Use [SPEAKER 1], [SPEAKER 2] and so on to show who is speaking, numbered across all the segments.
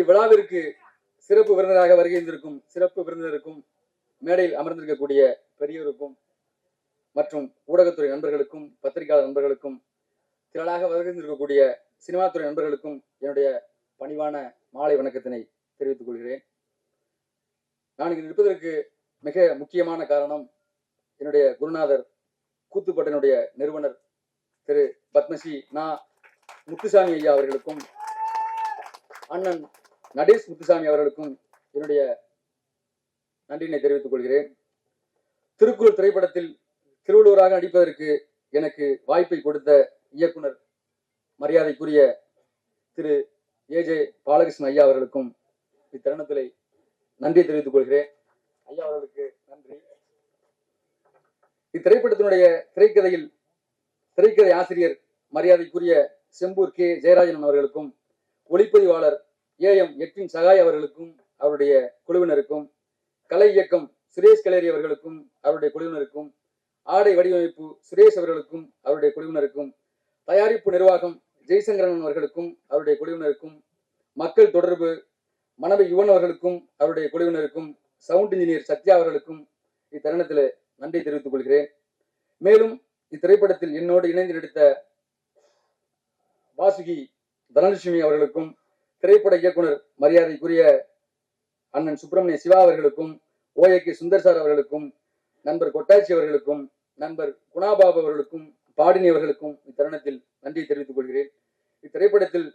[SPEAKER 1] இவ்விழாவிற்கு சிறப்பு விருந்தினராக வருகை இருந்திருக்கும் சிறப்பு விருந்தினருக்கும் மேடையில் அமர்ந்திருக்கக்கூடிய பெரியோருக்கும் மற்றும் ஊடகத்துறை நண்பர்களுக்கும் பத்திரிகையாளர் நண்பர்களுக்கும் திரளாக வருகின்றிருக்கக்கூடிய சினிமாத்துறை நண்பர்களுக்கும் என்னுடைய பணிவான மாலை வணக்கத்தினை தெரிவித்துக் கொள்கிறேன் நான் இங்கு நிற்பதற்கு மிக முக்கியமான காரணம் என்னுடைய குருநாதர் கூத்துப்பட்டனுடைய நிறுவனர் திரு பத்மஸ்ரீ நா முத்துசாமி ஐயா அவர்களுக்கும் அண்ணன் நடேஷ் முத்துசாமி அவர்களுக்கும் என்னுடைய நன்றினை தெரிவித்துக் கொள்கிறேன் திருக்குறள் திரைப்படத்தில் திருவள்ளுவராக நடிப்பதற்கு எனக்கு வாய்ப்பை கொடுத்த இயக்குனர் மரியாதைக்குரிய திரு ஏஜே பாலகிருஷ்ணன் ஐயா அவர்களுக்கும் இத்தருணத்திலே நன்றி தெரிவித்துக் கொள்கிறேன் ஐயா அவர்களுக்கு நன்றி இத்திரைப்படத்தினுடைய திரைக்கதையில் திரைக்கதை ஆசிரியர் மரியாதைக்குரிய செம்பூர் கே ஜெயராஜன் அவர்களுக்கும் ஒளிப்பதிவாளர் ஏஎம் எட்வின் சகாய் அவர்களுக்கும் அவருடைய குழுவினருக்கும் கலை இயக்கம் சுரேஷ் கலேரி அவர்களுக்கும் அவருடைய குழுவினருக்கும் ஆடை வடிவமைப்பு சுரேஷ் அவர்களுக்கும் அவருடைய குழுவினருக்கும் தயாரிப்பு நிர்வாகம் ஜெய்சங்கரன் அவர்களுக்கும் அவருடைய குழுவினருக்கும் மக்கள் தொடர்பு மனவை யுவன் அவர்களுக்கும் அவருடைய குழுவினருக்கும் சவுண்ட் இன்ஜினியர் சத்யா அவர்களுக்கும் இத்தருணத்தில் நன்றி தெரிவித்துக் கொள்கிறேன் மேலும் இத்திரைப்படத்தில் என்னோடு இணைந்து நடித்த வாசுகி தனலட்சுமி அவர்களுக்கும் திரைப்பட இயக்குனர் மரியாதைக்குரிய அண்ணன் சுப்பிரமணிய சிவா அவர்களுக்கும் ஓஏ கே சுந்தர் சார் அவர்களுக்கும் நண்பர் கொட்டாச்சி அவர்களுக்கும் நண்பர் குணாபாபு அவர்களுக்கும் பாடினி அவர்களுக்கும் இத்தருணத்தில் நன்றியை தெரிவித்துக் கொள்கிறேன் இத்திரைப்படத்தில்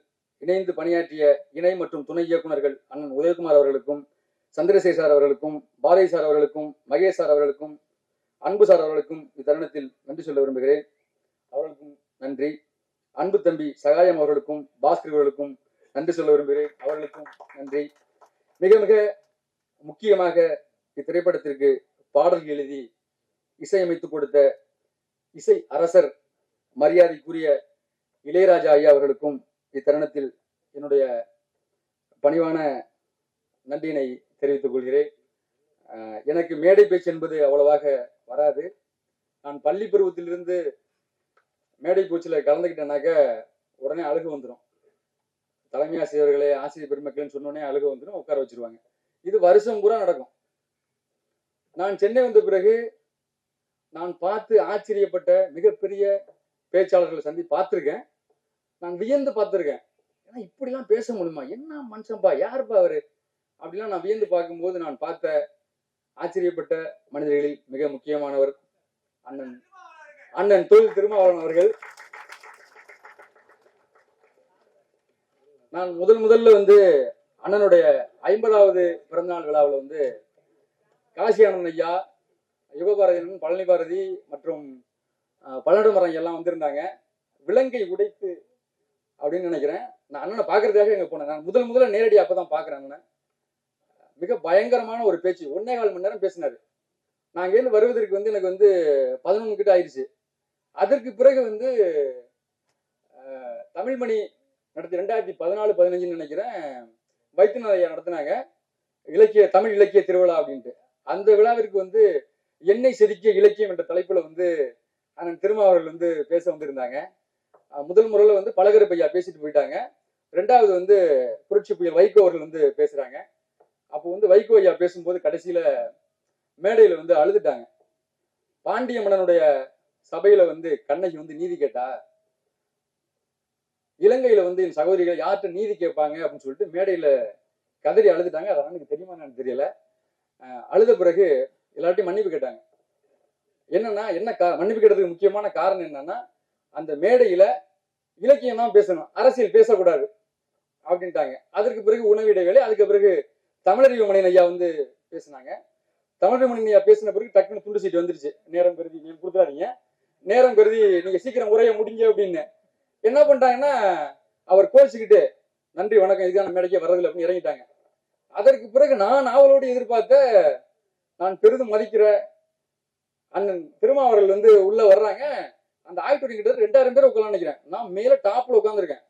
[SPEAKER 1] இணைந்து பணியாற்றிய இணை மற்றும் துணை இயக்குநர்கள் அண்ணன் உதயகுமார் அவர்களுக்கும் சார் அவர்களுக்கும் பாதை சார் அவர்களுக்கும் மகேஷ் சார் அவர்களுக்கும் அன்பு சார் அவர்களுக்கும் இத்தருணத்தில் நன்றி சொல்ல விரும்புகிறேன் அவர்களுக்கும் நன்றி அன்பு தம்பி சகாயம் அவர்களுக்கும் பாஸ்கர் அவர்களுக்கும் நன்றி சொல்ல விரும்புகிறேன் அவர்களுக்கும் நன்றி மிக மிக முக்கியமாக இத்திரைப்படத்திற்கு பாடல் எழுதி இசையமைத்து கொடுத்த இசை அரசர் மரியாதைக்குரிய இளையராஜா ஐயா அவர்களுக்கும் இத்தருணத்தில் என்னுடைய பணிவான நன்றியினை தெரிவித்துக் கொள்கிறேன் எனக்கு மேடை பேச்சு என்பது அவ்வளவாக வராது நான் பள்ளி பருவத்திலிருந்து மேடை பூச்சில் கலந்துக்கிட்டேனாக்க உடனே அழகு வந்துடும் தலைமை ஆசிரியர்களே ஆசிரியர் பெருமக்கள்னு சொன்னோடனே அழுக வந்துடும் உட்கார வச்சிருவாங்க இது வருஷம் பூரா நடக்கும் நான் சென்னை வந்த பிறகு நான் பார்த்து ஆச்சரியப்பட்ட மிகப்பெரிய பேச்சாளர்களை சந்தி பார்த்துருக்கேன் நான் வியந்து பார்த்துருக்கேன் ஏன்னா இப்படிலாம் பேச முடியுமா என்ன மனுஷன்பா யாருப்பா அவரு அப்படிலாம் நான் வியந்து பார்க்கும்போது நான் பார்த்த ஆச்சரியப்பட்ட மனிதர்களில் மிக முக்கியமானவர் அண்ணன் அண்ணன் தொழில் திருமாவளவன் அவர்கள் நான் முதல் முதல்ல வந்து அண்ணனுடைய ஐம்பதாவது பிறந்தநாள் விழாவில் வந்து காசி அண்ணன் ஐயா யுகபாரதியன் பழனி பாரதி மற்றும் பல்லடு மரம் எல்லாம் வந்திருந்தாங்க விலங்கை உடைத்து அப்படின்னு நினைக்கிறேன் நான் அண்ணனை பார்க்கறதுக்காக எங்கே போனேன் நான் முதல் முதல்ல நேரடியாக அப்போ தான் பார்க்குறேன் மிக பயங்கரமான ஒரு பேச்சு ஒன்னே கால் மணி நேரம் பேசினார் நான் இருந்து வருவதற்கு வந்து எனக்கு வந்து பதினொன்று கிட்ட ஆயிடுச்சு அதற்கு பிறகு வந்து தமிழ்மணி நடத்தி ரெண்டாயிரத்தி பதினாலு பதினஞ்சுன்னு நினைக்கிறேன் ஐயா நடத்தினாங்க இலக்கிய தமிழ் இலக்கிய திருவிழா அப்படின்ட்டு அந்த விழாவிற்கு வந்து என்னை செதுக்கிய இலக்கியம் என்ற தலைப்புல வந்து அண்ணன் திருமாவர்கள் வந்து பேச வந்திருந்தாங்க முதல் முறையில் வந்து பழகரப் ஐயா பேசிட்டு போயிட்டாங்க ரெண்டாவது வந்து புரட்சி புயல் வைகோ அவர்கள் வந்து பேசுறாங்க அப்போ வந்து வைகோ ஐயா பேசும்போது கடைசியில மேடையில வந்து அழுதுட்டாங்க பாண்டிய மன்னனுடைய சபையில வந்து கண்ணகி வந்து நீதி கேட்டா இலங்கையில வந்து என் சகோதரிகள் யார்கிட்ட நீதி கேட்பாங்க அப்படின்னு சொல்லிட்டு மேடையில கதறி அழுதுட்டாங்க அதெல்லாம் எனக்கு தெரியுமா என்னன்னு தெரியல அழுத பிறகு எல்லார்ட்டையும் மன்னிப்பு கேட்டாங்க என்னன்னா என்ன மன்னிப்பு கேட்டதுக்கு முக்கியமான காரணம் என்னன்னா அந்த மேடையில இலக்கியம் தான் பேசணும் அரசியல் பேசக்கூடாது அப்படின்ட்டாங்க அதற்கு பிறகு உணவு இடைவேளை அதுக்கு பிறகு தமிழறிவுமணியன் ஐயா வந்து பேசினாங்க தமிழறிவுமணியன் ஐயா பேசின பிறகு டக்குனு துண்டு சீட்டு வந்துருச்சு நேரம் கருதி நீங்க கொடுத்துடாதீங்க நேரம் கருதி நீங்க சீக்கிரம் உரையை முடிங்க அப்படின்னு என்ன பண்றாங்கன்னா அவர் கோச்சுக்கிட்டு நன்றி வணக்கம் இதுக்கான மேடைக்கே வரதில்லை அப்படின்னு இறங்கிட்டாங்க அதற்கு பிறகு நான் அவளோடு எதிர்பார்த்த நான் பெரிதும் மதிக்கிற அண்ணன் திருமாவர்கள் வந்து உள்ள வர்றாங்க அந்த ஆக்டோரிங் கிட்ட ரெண்டாயிரம் பேர் உட்காந்து நினைக்கிறேன் நான் மேல டாப்ல உட்காந்துருக்கேன்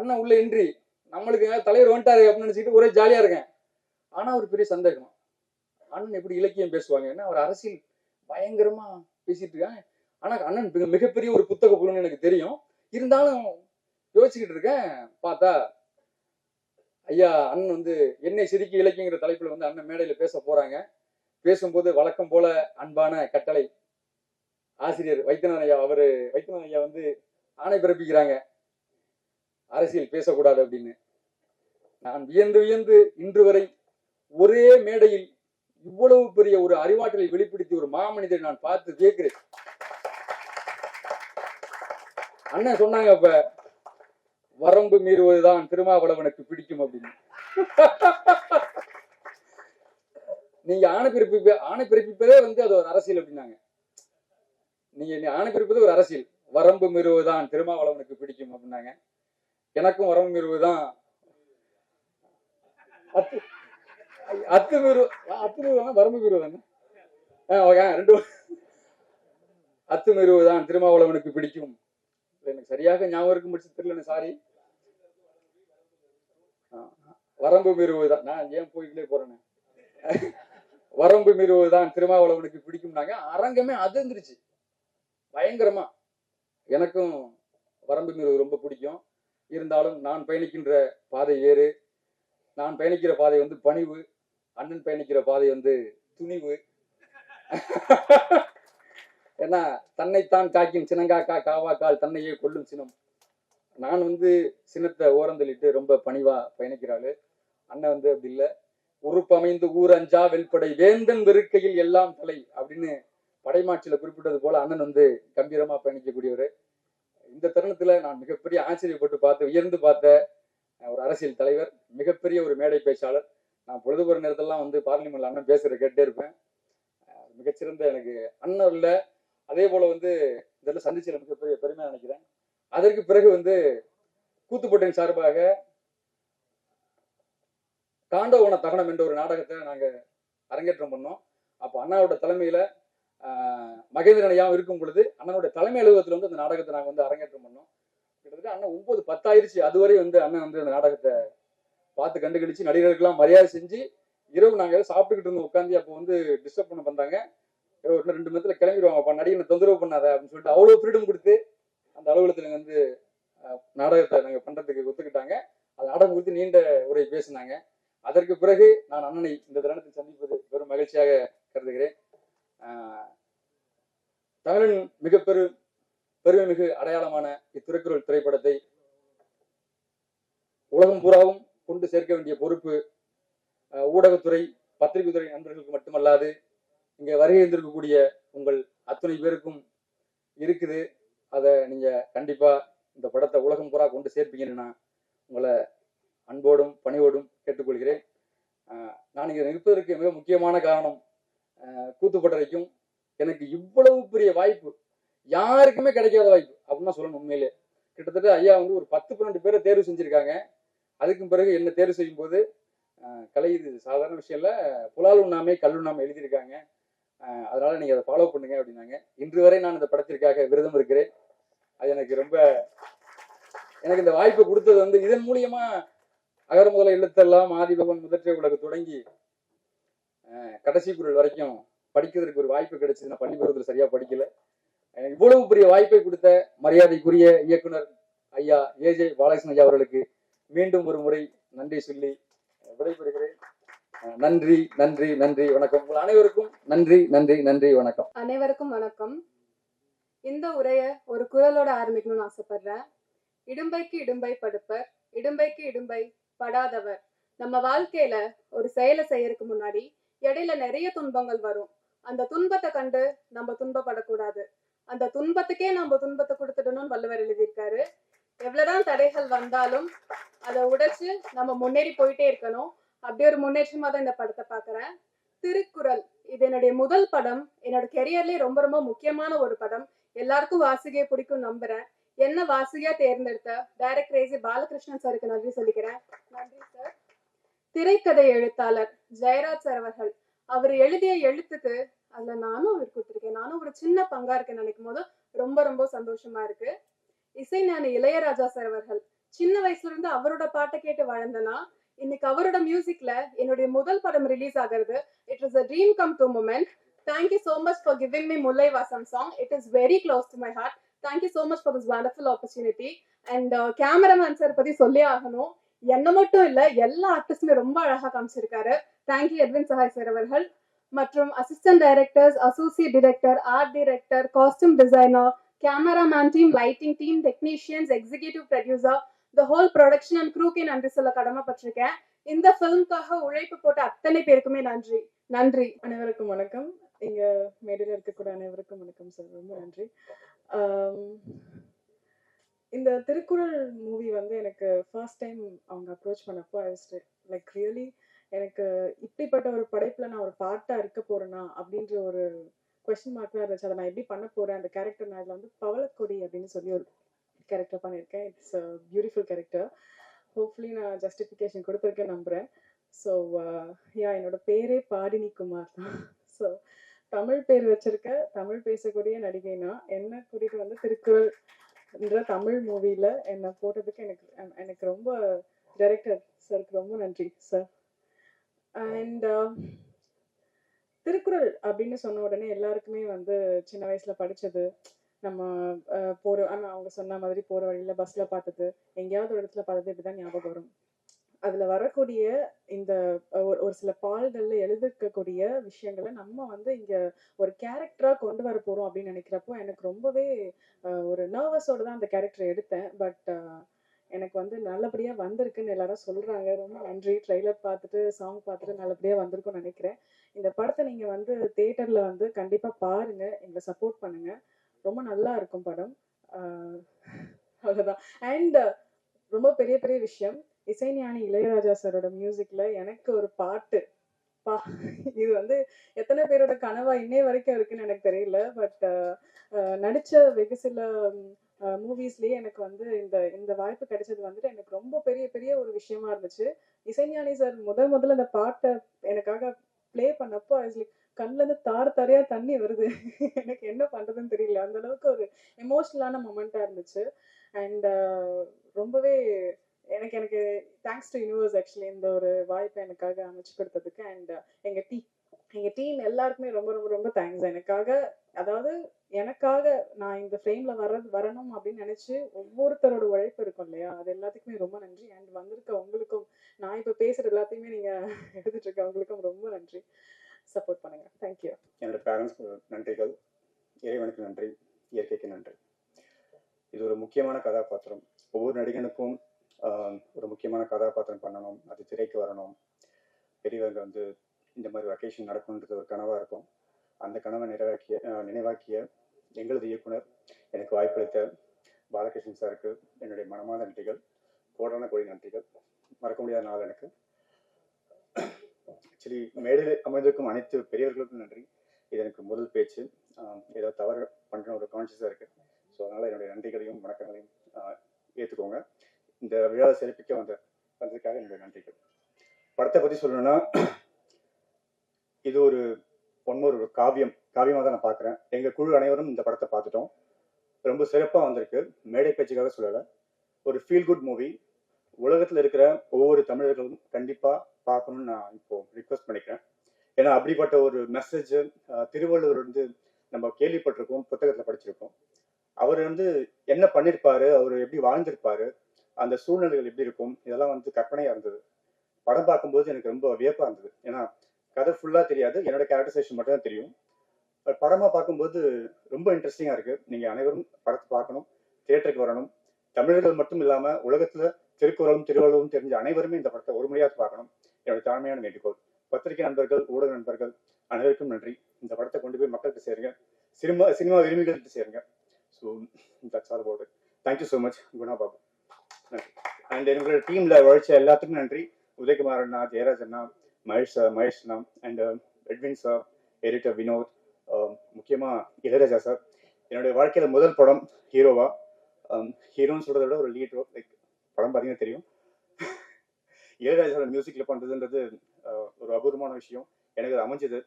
[SPEAKER 1] அண்ணன் உள்ள இன்றி நம்மளுக்கு தலைவர் வந்துட்டாரு அப்படின்னு நினைச்சுக்கிட்டு ஒரே ஜாலியா இருக்கேன் ஆனா ஒரு பெரிய சந்தேகம் அண்ணன் எப்படி இலக்கியம் பேசுவாங்க ஏன்னா அவர் அரசியல் பயங்கரமா பேசிட்டு இருக்காங்க ஆனா அண்ணன் மிகப்பெரிய ஒரு புத்தக புலன்னு எனக்கு தெரியும் இருந்தாலும் யோசிச்சுக்கிட்டு இருக்கேன் பார்த்தா ஐயா அண்ணன் வந்து என்னை சிரிக்க இலக்கியங்கிற தலைப்பில் வந்து அண்ணன் மேடையில் பேச போறாங்க பேசும்போது வழக்கம் போல அன்பான கட்டளை ஆசிரியர் வைத்தியநாதன் ஐயா அவரு வைத்தியநாதன் ஐயா வந்து ஆணை பிறப்பிக்கிறாங்க அரசியல் பேசக்கூடாது அப்படின்னு நான் வியந்து வியந்து இன்று வரை ஒரே மேடையில் இவ்வளவு பெரிய ஒரு அறிவாற்றலை வெளிப்படுத்தி ஒரு மாமனிதரை நான் பார்த்து கேட்கிறேன் அண்ணன் சொன்னாங்க அப்ப வரம்பு மீறுவதுதான் திருமாவளவனுக்கு பிடிக்கும் அப்படின்னு நீங்க ஆணை பிறப்பிப்பு ஆணை பிறப்பிப்பதே வந்து அது ஒரு அரசியல் அப்படின்னாங்க நீங்க ஆணை பிறப்பது ஒரு அரசியல் வரம்பு மீறுவதுதான் திருமாவளவனுக்கு பிடிக்கும் அப்படின்னாங்க எனக்கும் வரம்பு மீறுவதுதான் அத்து அத்து மீறு அத்து மீறுவாங்க வரம்பு ஓகே ரெண்டு அத்து மீறுவதுதான் திருமாவளவனுக்கு பிடிக்கும் எனக்கு சரியாக ஞாபகம் இருக்கும் பட்சத்தில் தெரியல சாரி வரம்பு மீறுவதுதான் நான் ஏன் போய்கிட்டே போறேன்னு வரம்பு மீறுவதுதான் திருமாவளவனுக்கு பிடிக்கும்னாங்க அரங்கமே அதிர்ந்துருச்சு பயங்கரமா எனக்கும் வரம்பு மீறுவது ரொம்ப பிடிக்கும் இருந்தாலும் நான் பயணிக்கின்ற பாதை வேறு நான் பயணிக்கிற பாதை வந்து பணிவு அண்ணன் பயணிக்கிற பாதை வந்து துணிவு ஏன்னா தன்னைத்தான் காக்கும் சினங்காக்கா காவாக்கால் தன்னையே கொல்லும் சினம் நான் வந்து சினத்தை ஓரந்தள்ளிட்டு ரொம்ப பணிவா பயணிக்கிறாள் அண்ணன் வந்து அப்படி இல்லை உறுப்பமைந்து ஊரஞ்சா வெல்படை வேந்தன் வெறுக்கையில் எல்லாம் தலை அப்படின்னு படைமாட்சியில குறிப்பிட்டது போல அண்ணன் வந்து கம்பீரமா பயணிக்கக்கூடியவர் இந்த தருணத்துல நான் மிகப்பெரிய ஆச்சரியப்பட்டு பார்த்து உயர்ந்து பார்த்த ஒரு அரசியல் தலைவர் மிகப்பெரிய ஒரு மேடை பேச்சாளர் நான் பொழுதுபோற நேரத்தெல்லாம் வந்து பார்லிமெண்ட்ல அண்ணன் பேசுற கேட்டே இருப்பேன் மிகச்சிறந்த எனக்கு அண்ணன் இல்லை அதே போல வந்து இதெல்லாம் சந்திச்சு எனக்கு பெரிய பெருமையாக நினைக்கிறேன் அதற்கு பிறகு வந்து கூத்துப்பட்டின் சார்பாக தாண்டவன தகனம் என்ற ஒரு நாடகத்தை நாங்கள் அரங்கேற்றம் பண்ணோம் அப்போ அண்ணாவோட தலைமையில மகேந்திரனையாவும் இருக்கும் பொழுது அண்ணனுடைய தலைமை அலுவலகத்தில் வந்து அந்த நாடகத்தை நாங்கள் வந்து அரங்கேற்றம் பண்ணோம் கிட்டத்தட்ட அண்ணன் ஒன்பது பத்தாயிருச்சு அதுவரை வந்து அண்ணன் வந்து அந்த நாடகத்தை பார்த்து கண்டுகளிச்சு நடிகர்களுக்கெல்லாம் மரியாதை செஞ்சு இரவு நாங்கள் சாப்பிட்டுக்கிட்டு இருந்து உட்காந்து அப்போ வந்து டிஸ்டர்ப் பண்ண வந்தாங்க ரெண்டு மணி அப்பா நடிகை தொந்தரவு பண்ணாத அப்படின்னு சொல்லிட்டு அவ்வளோ ஃப்ரீடம் கொடுத்து அந்த அலுவலகத்தில் வந்து நாடகத்தை நாங்கள் பண்ணுறதுக்கு ஒத்துக்கிட்டாங்க அது நாடகம் குறித்து நீண்ட உரை பேசினாங்க அதற்கு பிறகு நான் அண்ணனை இந்த தருணத்தை சந்திப்பது பெரும் மகிழ்ச்சியாக கருதுகிறேன் தமிழன் மிக பெரு பெருமை மிகு அடையாளமான இத்திருக்குறள் திரைப்படத்தை உலகம் பூராவும் கொண்டு சேர்க்க வேண்டிய பொறுப்பு ஊடகத்துறை பத்திரிகை துறை நண்பர்களுக்கு மட்டுமல்லாது இங்கே வருகை இருந்திருக்கக்கூடிய உங்கள் அத்தனை பேருக்கும் இருக்குது அதை நீங்கள் கண்டிப்பாக இந்த படத்தை உலகம் பூரா கொண்டு சேர்ப்பீங்கன்னு நான் உங்களை அன்போடும் பணியோடும் கேட்டுக்கொள்கிறேன் நான் இங்கே நிற்பதற்கு மிக முக்கியமான காரணம் கூத்துப்பட்டறைக்கும் எனக்கு இவ்வளவு பெரிய வாய்ப்பு யாருக்குமே கிடைக்காத வாய்ப்பு அப்படின்னு சொல்லணும் உண்மையிலே கிட்டத்தட்ட ஐயா வந்து ஒரு பத்து பன்னெண்டு பேரை தேர்வு செஞ்சுருக்காங்க அதுக்கும் பிறகு என்ன தேர்வு செய்யும் போது கலை இது சாதாரண விஷயம் இல்லை புலால் உண்ணாமை கல் உண்ணாமை எழுதியிருக்காங்க அதனால நீங்க அதை ஃபாலோ பண்ணுங்க அப்படின்னாங்க இன்று வரை நான் இந்த படத்திற்காக விரதம் இருக்கிறேன் அது எனக்கு ரொம்ப எனக்கு இந்த வாய்ப்பு கொடுத்தது வந்து இதன் மூலியமா அகர முதல எழுத்தெல்லாம் ஆதிபகவன் முதற்றை உலக தொடங்கி கடைசி குரல் வரைக்கும் படிக்கிறதுக்கு ஒரு வாய்ப்பு கிடைச்சது நான் பள்ளிக்கூடத்தில் சரியா படிக்கல இவ்வளவு பெரிய வாய்ப்பை கொடுத்த மரியாதைக்குரிய இயக்குனர் ஐயா ஏஜே பாலகிருஷ்ணன் ஐயா அவர்களுக்கு மீண்டும் ஒரு முறை நன்றி சொல்லி விடைபெறுகிறேன் நன்றி நன்றி நன்றி வணக்கம் உங்கள் அனைவருக்கும் நன்றி நன்றி நன்றி வணக்கம்
[SPEAKER 2] அனைவருக்கும் வணக்கம் இந்த உரைய ஒரு குரலோட ஆரம்பிக்கணும்னு ஆசைப்படுறேன் இடும்பைக்கு இடும்பை படுப்பர் இடும்பைக்கு இடும்பை படாதவர் நம்ம வாழ்க்கையில ஒரு செயலை செய்யறதுக்கு முன்னாடி இடையில நிறைய துன்பங்கள் வரும் அந்த துன்பத்தை கண்டு நம்ம துன்பப்படக்கூடாது அந்த துன்பத்துக்கே நம்ம துன்பத்தை கொடுத்துடணும்னு வள்ளுவர் எழுதியிருக்காரு எவ்வளவுதான் தடைகள் வந்தாலும் அதை உடைச்சு நம்ம முன்னேறி போயிட்டே இருக்கணும் அப்படி ஒரு முன்னேற்றமா தான் இந்த படத்தை பாக்குறேன் திருக்குறள் இது என்னுடைய முதல் படம் என்னோட கெரியர்லயே ரொம்ப ரொம்ப முக்கியமான ஒரு படம் எல்லாருக்கும் வாசிகையை பிடிக்கும் நம்புறேன் என்ன வாசிகையா தேர்ந்தெடுத்த டைரக்டர் ஏசி பாலகிருஷ்ணன் சாருக்கு நன்றி சொல்லிக்கிறேன் நன்றி சார் திரைக்கதை எழுத்தாளர் ஜெயராஜ் சார் அவர்கள் அவர் எழுதிய எழுத்துக்கு அதுல நானும் அவர் கொடுத்துருக்கேன் நானும் ஒரு சின்ன பங்கா இருக்கேன் நினைக்கும் போது ரொம்ப ரொம்ப சந்தோஷமா இருக்கு இசை நான் இளையராஜா சார் அவர்கள் சின்ன வயசுல இருந்து அவரோட பாட்டை கேட்டு வளர்ந்தனா இன்னைக்கு அவரோட மியூசிக்ல என்னுடைய முதல் படம் ரிலீஸ் ஆகிறது it is a dream come true moment thank you so much for giving me Mullai Vaasam song it is very close to my heart thank you so much for this wonderful opportunity and cameraman sir பத்தி சொல்லி ஆகணும் என்ன மட்டும் இல்ல எல்லா ஆர்டிஸ்டுமே ரொம்ப அழகா காமிச்சிருக்காரு தேங்க்யூ எட்வின் சஹாய் சார் அவர்கள் மற்றும் assistant directors associate director art director costume designer cameraman team lighting team technicians executive producer the whole production and க்ரூக்கே நன்றி சொல்ல கடமைப்பட்டிருக்கேன் இந்த ஃபிலிம்காக உழைப்பு போட்ட அத்தனை பேருக்குமே நன்றி நன்றி
[SPEAKER 3] அனைவருக்கும் வணக்கம் இங்க மேடையில் இருக்கக்கூடிய அனைவருக்கும் வணக்கம் சார் ரொம்ப நன்றி இந்த திருக்குறள் மூவி வந்து எனக்கு ஃபர்ஸ்ட் டைம் அவங்க அப்ரோச் பண்ணப்போ ஐ லைக் ரியலி எனக்கு இப்படிப்பட்ட ஒரு படைப்புல நான் ஒரு பார்ட்டா இருக்க போறேனா அப்படின்ற ஒரு கொஸ்டின் மார்க்லாம் இருந்துச்சு அதை நான் எப்படி பண்ண போறேன் அந்த கேரக்டர் நான் இதில் வந்து பவளக்கொடி அப்படின்னு சொல்லி ஒரு கேரக்டர் பண்ணியிருக்கேன் இட்ஸ் பியூட்டிஃபுல் கேரக்டர் ஹோப்ஃபுல்லி நான் ஜஸ்டிஃபிகேஷன் கொடுத்துருக்கேன் நம்புகிறேன் ஸோ யா uh, என்னோட பேரே பாடினி குமார் தான் ஸோ தமிழ் பேர் வச்சிருக்க தமிழ் பேசக்கூடிய நடிகைனா என்ன கூட்டிகிட்டு வந்து திருக்குறள்ன்ற தமிழ் மூவியில் என்னை போட்டதுக்கு எனக்கு எனக்கு ரொம்ப டைரக்டர் சருக்கு ரொம்ப நன்றி சார் அண்ட் uh, திருக்குறள் அப்படின்னு சொன்ன உடனே எல்லாருக்குமே வந்து சின்ன வயசில் படித்தது நம்ம போற ஆனால் அவங்க சொன்ன மாதிரி போற வழியில பஸ்ல பார்த்தது எங்கேயாவது ஒரு இடத்துல பார்த்தது இப்படி ஞாபகம் வரும் அதுல வரக்கூடிய இந்த ஒரு சில பால்களில் எழுதிருக்கக்கூடிய விஷயங்களை நம்ம வந்து இங்க ஒரு கேரக்டரா கொண்டு வர போறோம் அப்படின்னு நினைக்கிறப்போ எனக்கு ரொம்பவே ஒரு நர்வஸோடு தான் அந்த கேரக்டரை எடுத்தேன் பட் எனக்கு வந்து நல்லபடியா வந்திருக்குன்னு எல்லாரும் சொல்றாங்க ரொம்ப நன்றி ட்ரெய்லர் பார்த்துட்டு சாங் பார்த்துட்டு நல்லபடியா வந்திருக்கும்னு நினைக்கிறேன் இந்த படத்தை நீங்க வந்து தேட்டரில் வந்து கண்டிப்பா பாருங்க எங்களை சப்போர்ட் பண்ணுங்க ரொம்ப நல்லா இருக்கும் படம் அவ்வளோதான் அண்ட் ரொம்ப பெரிய பெரிய விஷயம் இசைஞானி இளையராஜா சாரோட மியூசிக்ல எனக்கு ஒரு பாட்டு பா இது வந்து எத்தனை பேரோட கனவா இன்னை வரைக்கும் இருக்குன்னு எனக்கு தெரியல பட் நடிச்ச வெகு சில மூவிஸ்லயே எனக்கு வந்து இந்த இந்த வாய்ப்பு கிடைச்சது வந்துட்டு எனக்கு ரொம்ப பெரிய பெரிய ஒரு விஷயமா இருந்துச்சு இசைஞானி சார் முதல் முதல்ல அந்த பாட்டை எனக்காக ப்ளே பண்ணப்போ ஐஸ் லைக் கண்ணில் தார் தாரையா தண்ணி வருது எனக்கு என்ன பண்றதுன்னு தெரியல அந்த அளவுக்கு ஒரு எமோஷ்னலான மொமெண்டா இருந்துச்சு அண்ட் uh, ரொம்பவே எனக்கு எனக்கு தேங்க்ஸ் டு யூனிவர்ஸ் ஆக்சுவலி இந்த ஒரு வாய்ப்பை எனக்காக அமைச்சு கொடுத்ததுக்கு அண்ட் uh, எங்க டீ எங்க டீம் எல்லாருக்குமே ரொம்ப ரொம்ப ரொம்ப தேங்க்ஸ் எனக்காக அதாவது எனக்காக நான் இந்த ஃப்ரேம்ல வர்றது வரணும் அப்படின்னு நினைச்சு ஒவ்வொருத்தரோட உழைப்பு இருக்கும் இல்லையா அது எல்லாத்துக்குமே ரொம்ப நன்றி அண்ட் வந்திருக்க உங்களுக்கும் நான் இப்ப பேசுற எல்லாத்தையுமே நீங்க எடுத்துட்டு இருக்க உங்களுக்கும் ரொம்ப நன்றி சப்போர்ட் பண்ணுங்க தேங்க்யூ
[SPEAKER 4] என்னோட பேரண்ட்ஸ்க்கு நன்றிகள் இறைவனுக்கு நன்றி இயற்கைக்கு நன்றி இது ஒரு முக்கியமான கதாபாத்திரம் ஒவ்வொரு நடிகனுக்கும் ஒரு முக்கியமான கதாபாத்திரம் பண்ணணும் அது திரைக்கு வரணும் பெரியவங்க வந்து இந்த மாதிரி வெக்கேஷன் நடக்கணுன்றது ஒரு கனவாக இருக்கும் அந்த கனவை நிறைவாக்கிய நினைவாக்கிய எங்களது இயக்குனர் எனக்கு வாய்ப்பளித்த பாலகிருஷ்ணன் சாருக்கு என்னுடைய மனமான நன்றிகள் கோடான கோடி நன்றிகள் மறக்க முடியாத நாள் எனக்கு ஆக்சுவலி மேடையில் அமைந்திருக்கும் அனைத்து பெரியவர்களுக்கும் நன்றி இது எனக்கு முதல் பேச்சு ஏதோ தவறு பண்ணுற ஒரு கான்சியஸாக இருக்குது ஸோ அதனால் என்னுடைய நன்றிகளையும் வணக்கங்களையும் ஏற்றுக்கோங்க இந்த விழாவை சிறப்பிக்க வந்த வந்ததுக்காக என்னுடைய நன்றிகள் படத்தை பற்றி சொல்லணும்னா இது ஒரு ஒன்மொரு ஒரு காவியம் காவியமாக தான் நான் பார்க்குறேன் எங்கள் குழு அனைவரும் இந்த படத்தை பார்த்துட்டோம் ரொம்ப சிறப்பாக வந்திருக்கு மேடை பேச்சுக்காக சொல்லலை ஒரு ஃபீல் குட் மூவி உலகத்தில் இருக்கிற ஒவ்வொரு தமிழர்களும் கண்டிப்பாக பார்க்கணும்னு நான் இப்போ ரிக்வெஸ்ட் பண்ணிக்கிறேன் ஏன்னா அப்படிப்பட்ட ஒரு மெசேஜ் திருவள்ளுவர் வந்து நம்ம கேள்விப்பட்டிருக்கோம் புத்தகத்தில் படிச்சிருக்கோம் அவர் வந்து என்ன பண்ணியிருப்பாரு அவர் எப்படி வாழ்ந்திருப்பாரு அந்த சூழ்நிலைகள் எப்படி இருக்கும் இதெல்லாம் வந்து கற்பனையாக இருந்தது படம் பார்க்கும்போது எனக்கு ரொம்ப வியப்பாக இருந்தது ஏன்னா கதை ஃபுல்லாக தெரியாது என்னோட கேரக்டரைசேஷன் மட்டும் தான் தெரியும் படமாக பார்க்கும்போது ரொம்ப இன்ட்ரெஸ்டிங்காக இருக்குது நீங்கள் அனைவரும் படத்தை பார்க்கணும் தியேட்டருக்கு வரணும் தமிழர்கள் மட்டும் இல்லாமல் உலகத்தில் திருக்குறளும் திருவள்ளுவரும் தெரிஞ்ச அனைவருமே இந்த படத்தை ஒரு முறையாவது பார்க்கணும் எனது தாழ்மையான வேண்டுகோள் பத்திரிகை நண்பர்கள் ஊடக நண்பர்கள் அனைவருக்கும் நன்றி இந்த படத்தை கொண்டு போய் மக்கள்கிட்ட சேருங்க சினிமா சினிமா விரும்பிகள்கிட்ட சேருங்க so that's all about thank you so much Guna Babu நன்றி அண்ட் எங்களுடைய டீமில் உழைச்ச எல்லாத்துக்கும் நன்றி உதயகுமார் அண்ணா ஜெயராஜ் அண்ணா மகேஷ் மகேஷ் அண்ணா and Edwin sir editor Vinod முக்கியமாக இளையராஜா சார் என்னுடைய வாழ்க்கையில் முதல் படம் ஹீரோவா ஹீரோன்னு சொல்கிறத விட ஒரு லீட் லைக் படம் பார்த்தீங்கன்னா தெரியும் இளையராஜனோட மியூசிக்கில் பண்ணுறதுன்றது ஒரு அபூர்வமான விஷயம் எனக்கு அது அமைஞ்சது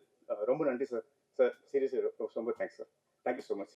[SPEAKER 4] ரொம்ப நன்றி சார் சார் சீரியஸ் ரொம்ப thanks sir thank you so much